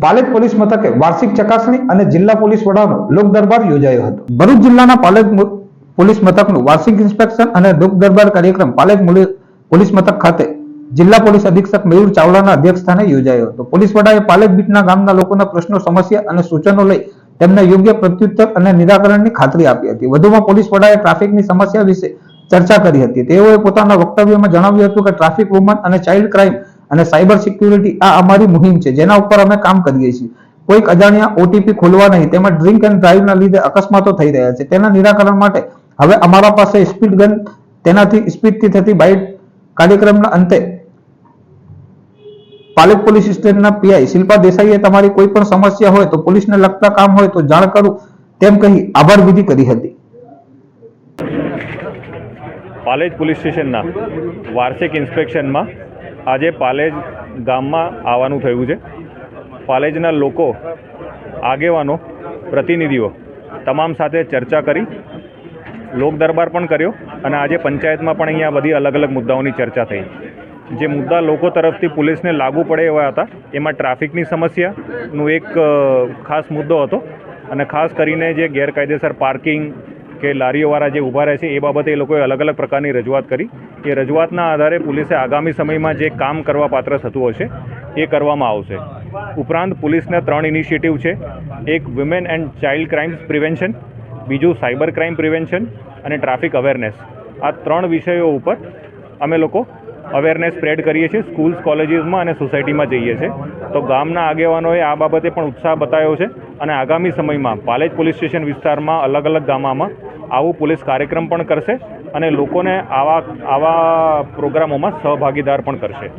Palej police મથકે વાર્ષિક ચકાસણી અને જિલ્લા પોલીસ વડાનો લોક દરબાર યોજાયો હતો. ભરૂચ જિલ્લાના પાલેજ પોલીસ મથકનું વાર્ષિક ઇન્સ્પેક્શન અને લોક દરબાર કાર્યક્રમ પાલેજ પોલીસ મથક ખાતે જિલ્લા પોલીસ અધિક્ષક મયુર ચાવડાના અધ્યક્ષસ્થાને યોજાયો હતો. પોલીસ વડાએ પાલેજ બીટના ગામના લોકોના પ્રશ્નો, સમસ્યા અને સૂચનો લઈ તેમને યોગ્ય પ્રત્યુત્તર અને નિરાકરણની ખાતરી આપી હતી. વધુમાં પોલીસ વડાએ ટ્રાફિકની સમસ્યા વિશે ચર્ચા કરી હતી. તેઓએ પોતાના વક્તવ્યમાં જણાવ્યું હતું કે ટ્રાફિક વુમન અને ચાઇલ્ડ ક્રાઇમ અને સાયબર સિક્યુરિટી આ અમારી મુહિમ છે. જેના ઉપર અમે કામ કરીએ છીએ. કોઈક અજાણ્યા ઓટીપી ખોલવા નહીં, તેમજ ડ્રિંક એન્ડ ડ્રાઈવના લીધે અકસ્માતો થઈ રહ્યા છે. તેના નિરાકરણ માટે હવે અમારા પાસે સ્પીડ ગન તેનાથી સ્પીડથી થતી બાઇટ કાર્યક્રમના અંતે પાલક પોલીસ સ્ટેશનના પીઆઈ શિલ્પા દેસાઈએ તમારી કોઈ પણ સમસ્યા હોય તો પોલીસને લગતા કામ હોય તો જાણ કરું તેમ કહી આભાર વિધિ કરી હતી. પાલેજ પોલીસ સ્ટેશનના વાર્ષિક ઇન્સ્પેક્શનમાં આજે પાલેજ ગામમાં આવવાનું થયું છે. પાલેજના લોકો, આગેવાનો, પ્રતિનિધિઓ તમામ સાથે ચર્ચા કરી લોક દરબાર પણ કર્યો અને આજે પંચાયતમાં પણ અહીંયા બધી અલગ અલગ મુદ્દાઓની ચર્ચા થઈ. જે મુદ્દા લોકો તરફથી પોલીસને લાગુ પડે એવા હતા, એમાં ટ્રાફિકની સમસ્યાનો એક ખાસ મુદ્દો હતો અને ખાસ કરીને જે ગેરકાયદેસર પાર્કિંગ કે લારીઓવાળા જે ઊભા રહે છે, એ બાબતે એ લોકોએ અલગ અલગ પ્રકારની રજૂઆત કરી. એ રજૂઆતના આધારે પોલીસે આગામી સમયમાં જે કામ કરવા પાત્ર થતું હશે એ કરવામાં આવશે. ઉપરાંત પોલીસના ત્રણ ઇનિશિયેટિવ છે. એક women and child crimes prevention બીજું સાયબર ક્રાઇમ પ્રિવેન્શન અને ટ્રાફિક અવેરનેસ આ ત્રણ વિષયો ઉપર અમે લોકો અવેરનેસ સ્પ્રેડ કરીએ છીએ. સ્કૂલ્સ કોલેજીસમાં અને સોસાયટીમાં જઈએ છીએ. તો ગામના આગેવાનોએ આ બાબતે પણ ઉત્સાહ બતાવ્યો છે અને આગામી સમયમાં પાલેજ પોલીસ સ્ટેશન વિસ્તારમાં અલગ અલગ ગામમાં આવો પોલીસ કાર્યક્રમ પણ કરશે અને લોકોને આવા આવા પ્રોગ્રામોમાં સહભાગીદાર પણ કરશે.